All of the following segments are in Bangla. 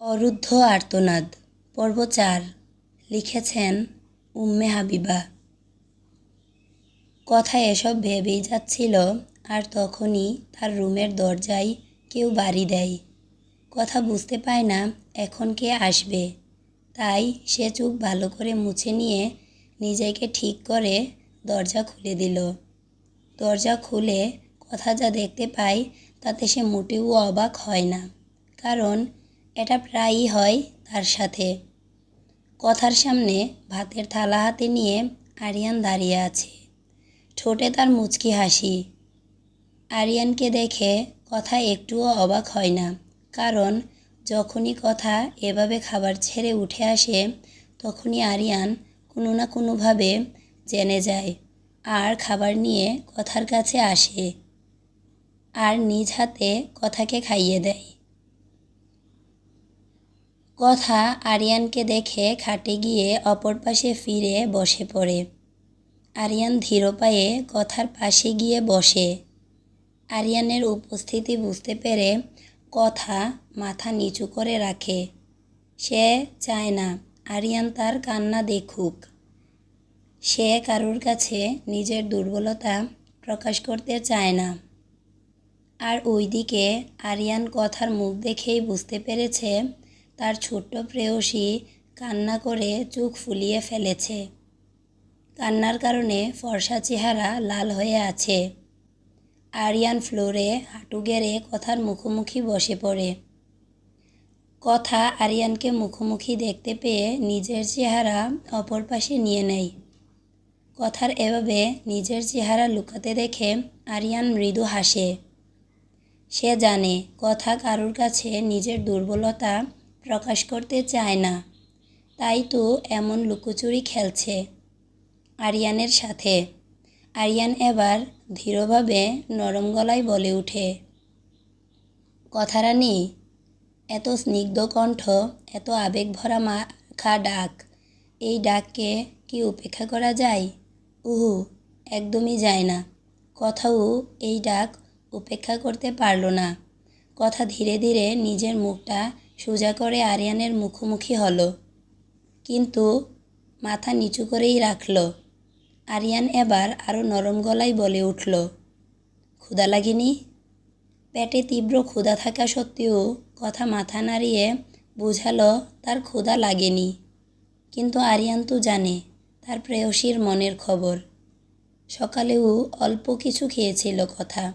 অরুদ্ধ আর্তনাদ। পর্ব চার, লিখেছেন উম্মে হাবিবা। কথা এসব ভেবেই যাচ্ছিল, আর তখনই তার রুমের দরজায় কেউ বাড়ি দেয়। কথা বুঝতে পায় না, এখন কে আসবে। তাই সে চোখ ভালো করে মুছে নিয়ে নিজেকে ঠিক করে দরজা খুলে দিল। দরজা খুলে কথা যা দেখতে পায়, তাতে সে মোটেও অবাক হয় না। কারণ এটা প্রায়ই হয় তার সাথে। কথার সামনে ভাতের থালা হাতে নিয়ে আরিয়ান দাঁড়িয়ে আছে। ঠোঁটে তার মুচকি হাসি। আরিয়ানকে দেখে কথা একটুও অবাক হয় না, কারণ যখনই কথা এভাবে খাবার ছেড়ে উঠে আসে, তখনই আরিয়ান কোনো না কোনোভাবে জেনে যায়, আর খাবার নিয়ে কথার কাছে আসে। আর নিজ হাতে কথাকে খাইয়ে দেয়। কথা আরিয়ানকে দেখে খাটে গিয়ে অপর পাশে ফিরে বসে পড়ে। আরিয়ান ধীর পায়ে কথার পাশে গিয়ে বসে। আরিয়ানের উপস্থিতি বুঝতে পেরে কথা মাথা নিচু করে রাখে। সে চায় না আরিয়ান তার কান্না দেখুক। সে কারুর কাছে নিজের দুর্বলতা প্রকাশ করতে চায় না। আর ওইদিকে আরিয়ান কথার মুখ দেখেই বুঝতে পেরেছে তার ছোট্ট প্রেয়সী কান্না করে চোখ ফুলিয়ে ফেলেছে। কান্নার কারণে ফর্সা চেহারা লাল হয়ে আছে। আরিয়ান ফ্লোরে হাঁটু গেড়ে কথার মুখোমুখি বসে পড়ে। কথা আরিয়ানকে মুখোমুখি দেখতে পেয়ে নিজের চেহারা অপর পাশে নিয়ে নেয়। কথার এভাবে নিজের চেহারা লুকাতে দেখে আরিয়ান মৃদু হাসে। সে জানে, কথা কারোর কাছে নিজের দুর্বলতা প্রকাশ করতে চায় না। তাই তো এমন লুকোচুরি খেলছে আরিয়ানের সাথে। আরিয়ান এবার ধীরভাবে নরম গলায় বলে ওঠে, কথারানি, এত স্নিগ্ধ কণ্ঠ, এত আবেগ ভরা মাখা ডাক, এই ডাককে কি উপেক্ষা করা যায়? উহু, একদমই যায় না। কথাও এই ডাক উপেক্ষা করতে পারল না। কথা ধীরে ধীরে নিজের মুখটা সোজা করে আরিয়ানের মুখোমুখি হলো। কিন্তু মাথা নিচু করেই রাখল। আরিয়ান এবার আরও নরম গলায় বলে উঠল, ক্ষুধা লাগেনি? পেটে তীব্র ক্ষুধা থাকা সত্ত্বেও কথা মাথা নাড়িয়ে বোঝালো, তার ক্ষুধা লাগেনি। কিন্তু আরিয়ান তো জানে, তার প্রেয়সীর মনের খবর। সকালেও অল্প কিছু খেয়েছিল কথা।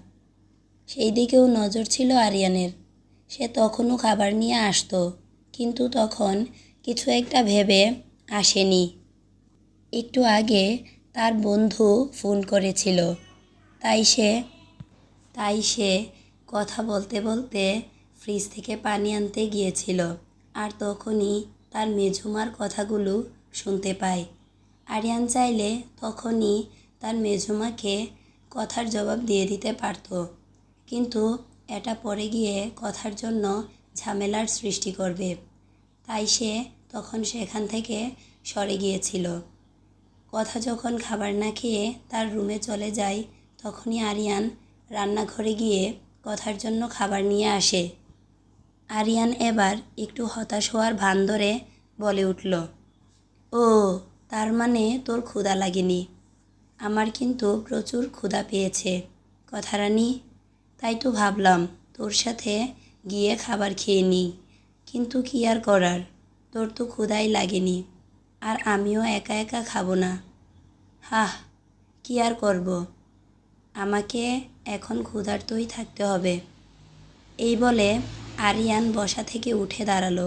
সেই দিকেও নজর ছিল আরিয়ানের। সে তখনও খাবার নিয়ে আসতো, কিন্তু তখন কিছু একটা ভেবে আসেনি। একটু আগে তার বন্ধু ফোন করেছিল। তাই সে তাই সে কথা বলতে বলতে ফ্রিজ থেকে পানি আনতে গিয়েছিল আর তখনই তার মেঝুমার কথাগুলো শুনতে পায়। আরিয়ান চাইলে তখনই তার মেঝুমাকে কথার জবাব দিয়ে দিতে পারত, কিন্তু এটা পরে গিয়ে কথার জন্য ঝামেলার সৃষ্টি করবে। তাই সে তখন সেখান থেকে সরে গিয়েছিল। কথা যখন খাবার না খেয়ে তার রুমে চলে যায়, তখনই আরিয়ান রান্নাঘরে গিয়ে কথার জন্য খাবার নিয়ে আসে। আরিয়ান এবার একটু হতাশ হওয়ার ভান ধরে বলে উঠল, ও, তার মানে তোর ক্ষুধা লাগেনি। আমার কিন্তু প্রচুর ক্ষুধা পেয়েছে। কথারানি তাই তো ভাবলাম তোর সাথে গিয়ে খাবার খেয়ে নিই, কিন্তু কী আর করার? তোর তো ক্ষুধাই লাগেনি, আর আমিও একা একা খাব না। হাহ, কী আর করব? আমাকে এখন ক্ষুধার্তই থাকতে হবে। এই বলে আরিয়ান বসা থেকে উঠে দাঁড়াল,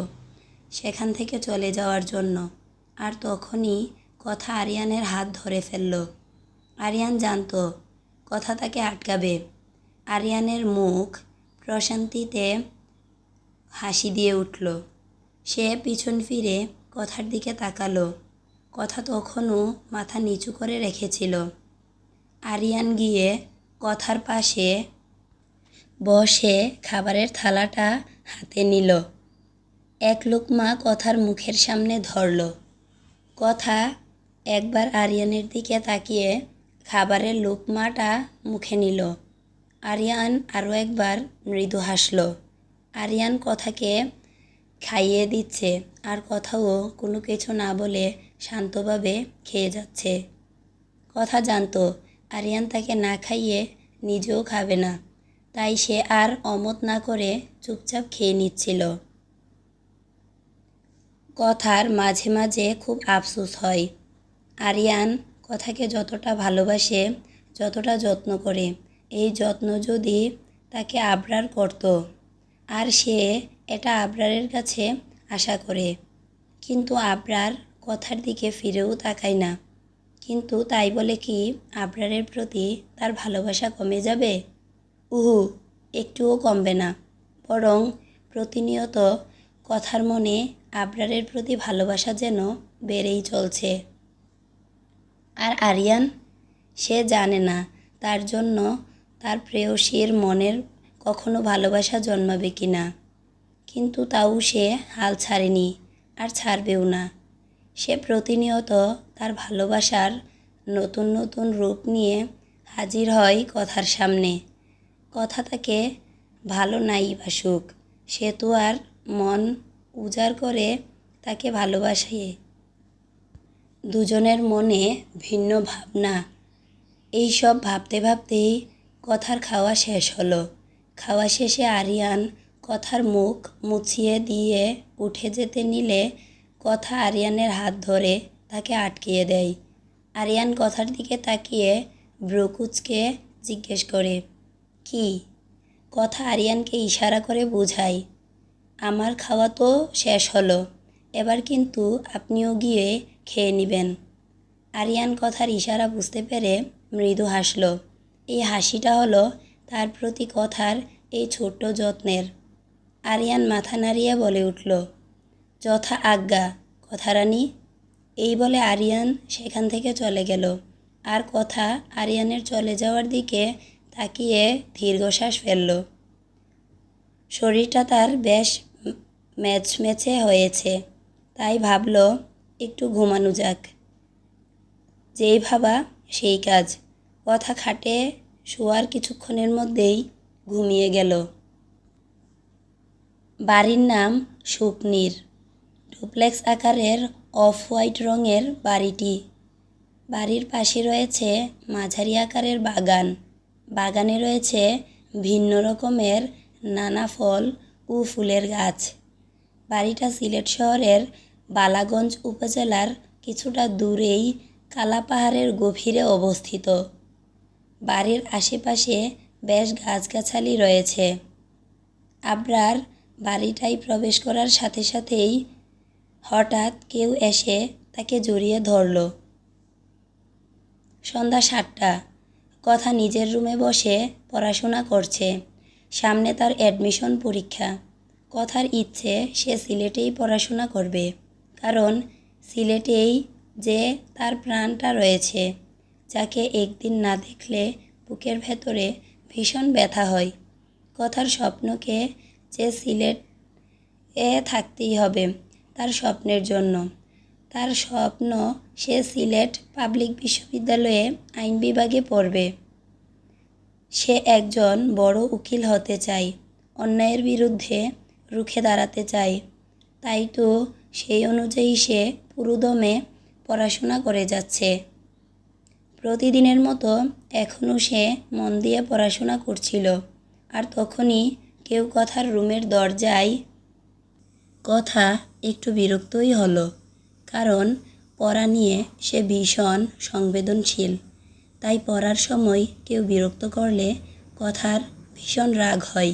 সেখান থেকে চলে যাওয়ার জন্য। আর তখনই কথা আরিয়ানের হাত ধরে ফেলল। আরিয়ান জানতো, কথা তাকে আটকাবে। আরিয়ানের মুখ প্রশান্তিতে হাসি দিয়ে উঠল। সে পিছন ফিরে কথার দিকে তাকালো। কথা তখনও মাথা নিচু করে রেখেছিল। আরিয়ান গিয়ে কথার পাশে বসে খাবারের থালাটা হাতে নিল। এক লোকমা কথার মুখের সামনে ধরল। কথা একবার আরিয়ানের দিকে তাকিয়ে খাবারের লোকমাটা মুখে নিল। আরিয়ান আরও একবার মৃদু হাসল। আরিয়ান কথাকে খাইয়ে দিচ্ছে আর কথাও কোনো কিছু না বলে শান্তভাবে খেয়ে যাচ্ছে। কথা জানতো, আরিয়ান তাকে না খাইয়ে নিজেও খাবে না। তাই সে আর অমত না করে চুপচাপ খেয়ে নিচ্ছিল। কথার মাঝে মাঝে খুব আফসোস হয়। আরিয়ান কথাকে যতটা ভালোবাসে, যতটা যত্ন করে এই যত্ন যদি তাকে আবরার করত, আর সে এটা আবরারের কাছে আশা করে। কিন্তু আবরার কথার দিকে ফিরেও তাকায় না। কিন্তু তাই বলে কি আবরারের প্রতি তার ভালোবাসা কমে যাবে? উহু, একটুও কমবে না। বরং প্রতিনিয়ত কথার মনে আবরারের প্রতি ভালোবাসা যেন বেড়েই চলছে। আর আরিয়ান, সে জানে না তার জন্য তার প্রেয়সীর মনের কখনো ভালোবাসা জন্মাবে কি না। কিন্তু তাও সে হাল ছাড়েনি আর ছাড়বেও না। সে প্রতিনিয়ত তার ভালোবাসার নতুন নতুন রূপ নিয়ে হাজির হয় কথার সামনে। কথা তাকে ভালো নাই বাসুক সে তো আর মন উজাড় করে তাকে ভালোবাসে। দুজনের মনে ভিন্ন ভাবনা। এই সব ভাবতে ভাবতেই কথার খাওয়া শেষ হলো। খাওয়া শেষে আরিয়ান কথার মুখ মুছিয়ে দিয়ে উঠে যেতে নিলে কথা আরিয়ানের হাত ধরে তাকে আটকিয়ে দেয়। আরিয়ান কথার দিকে তাকিয়ে ব্রকুচকে জিজ্ঞেস করে, কি? কথা আরিয়ানকে ইশারা করে বোঝায়, আমার খাওয়া তো শেষ হলো, এবার কিন্তু আপনিও গিয়ে খেয়ে নেবেন। আরিয়ান কথার ইশারা বুঝতে পেরে মৃদু হাসল। এই হাসিটা হলো তার প্রতি কথার এই ছোট্ট যত্নের। আরিয়ান মাথা নাড়িয়ে বলে উঠল, যথা আজ্ঞা কথারানী এই বলে আরিয়ান সেখান থেকে চলে গেল। আর কথা আরিয়ানের চলে যাওয়ার দিকে তাকিয়ে দীর্ঘশ্বাস ফেলল। শরীরটা তার বেশ ম্যাচমেচে হয়েছে, তাই ভাবল, একটু ঘুমানো যাক। যেই ভাবা সেই কাজ। কথা খাটে শোয়ার কিছুক্ষণের মধ্যেই ঘুমিয়ে গেল। বাড়ির নাম সুকনির ডুপ্লেক্স আকারের অফ হোয়াইট রঙের বাড়িটি। বাড়ির পাশে রয়েছে মাঝারি আকারের বাগান। বাগানে রয়েছে ভিন্ন রকমের নানা ফল ও ফুলের গাছ। বাড়িটা সিলেট শহরের বালাগঞ্জ উপজেলার কিছুটা দূরেই কালাপাহাড়ের গভীরে অবস্থিত। বাড়ির আশেপাশে বেশ গাছগাছালি রয়েছে। আবরার বাড়িটায় প্রবেশ করার সাথে সাথেই হঠাৎ কেউ এসে তাকে জড়িয়ে ধরল। সন্ধ্যা সাতটা, কথা নিজের রুমে বসে পড়াশোনা করছে। সামনে তার অ্যাডমিশন পরীক্ষা। কথার ইচ্ছে, সে সিলেটেই পড়াশোনা করবে। কারণ সিলেটেই যে তার প্রাণটা রয়েছে। যাকে একদিন না দেখলে বুকের ভেতরে ভীষণ ব্যথা হয়। কথার স্বপ্নকে যে সিলেট এ থাকতেই হবে তার স্বপ্নের জন্য। তার স্বপ্ন সে সিলেট পাবলিক বিশ্ববিদ্যালয়ে আইন বিভাগে পড়বে। সে একজন বড় উকিল হতে চায়, অন্যায়ের বিরুদ্ধে রুখে দাঁড়াতে চায়। তাই তো সেই অনুযায়ী সে পুরোদমে পড়াশোনা করে যাচ্ছে। প্রতিদিনের মতো এখনও সে মন দিয়ে পড়াশোনা করছিল। আর তখনই কেউ কথার রুমের দরজায় কথা একটু বিরক্তই হলো, কারণ পড়া নিয়ে সে ভীষণ সংবেদনশীল। তাই পড়ার সময় কেউ বিরক্ত করলে কথার ভীষণ রাগ হয়।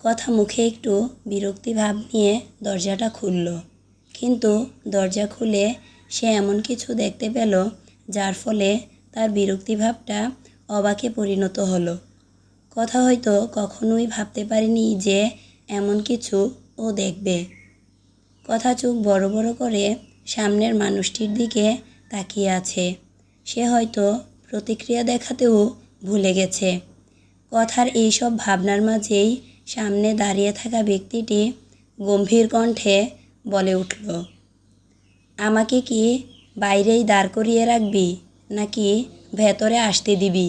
কথা মুখে একটু বিরক্তি ভাব নিয়ে দরজাটা খুলল, কিন্তু দরজা খুলে সে এমন কিছু দেখতে পেল যার ফলে তার বিরক্তিভাবটা অবাকে পরিণত হলো। কথা হয়তো কখনোই ভাবতে পারিনি যে এমন কিছু ও দেখবে। কথা চোখ বড় বড় করে সামনের মানুষটির দিকে তাকিয়ে আছে। সে হয়তো প্রতিক্রিয়া দেখাতেও ভুলে গেছে। কথার এইসব ভাবনার মাঝেই সামনে দাঁড়িয়ে থাকা ব্যক্তিটি গম্ভীর কণ্ঠে বলে উঠল, আমাকে কি বাইরেই দাঁড় করিয়ে রাখবি নাকি ভেতরে আসতে দিবি?